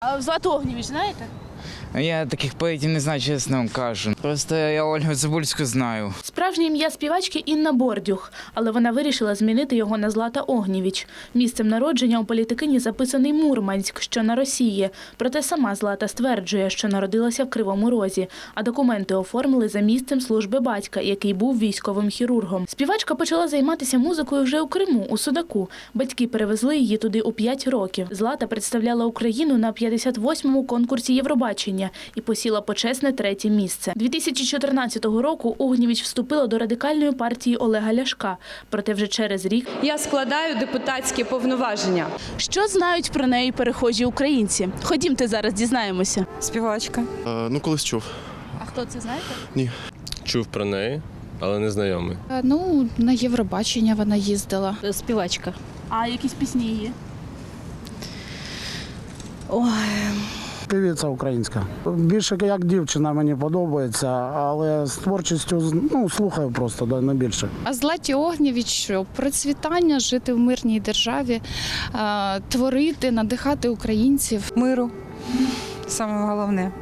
А Злату Огнєвіч знаєте? Я таких поетів не знаю, чесно вам кажу. Просто я Ольгу Цибульську знаю. Справжнє ім'я співачки Інна Бордюх, але вона вирішила змінити його на Злата Огнєвіч. Місцем народження у політикині записаний Мурманськ, що на Росії. Проте сама Злата стверджує, що народилася в Кривому Розі, а документи оформили за місцем служби батька, який був військовим хірургом. Співачка почала займатися музикою вже у Криму, у Судаку. Батьки перевезли її туди у 5 років. Злата представляла Україну на 58-му конкурсі Євробачення і посіла почесне третє місце. 2014 року Огнєвіч вступила до радикальної партії Олега Ляшка. Проте вже через рік Я складаю депутатські повноваження. що знають про неї перехожі українці? Ходімте зараз, дізнаємося. Співачка. Е, ну, колись чув. А хто це знаєте? Ні, Чув про неї, але не знайомий. Е, Ну, на Євробачення вона їздила. Співачка. А якісь пісні її? Певиця українська. Більше як дівчина мені подобається, але з творчістю ну, слухаю просто да, не більше. А Златі Огнєвіч що? Процвітання, жити в мирній державі, е, творити, надихати українців. Миру. Саме головне.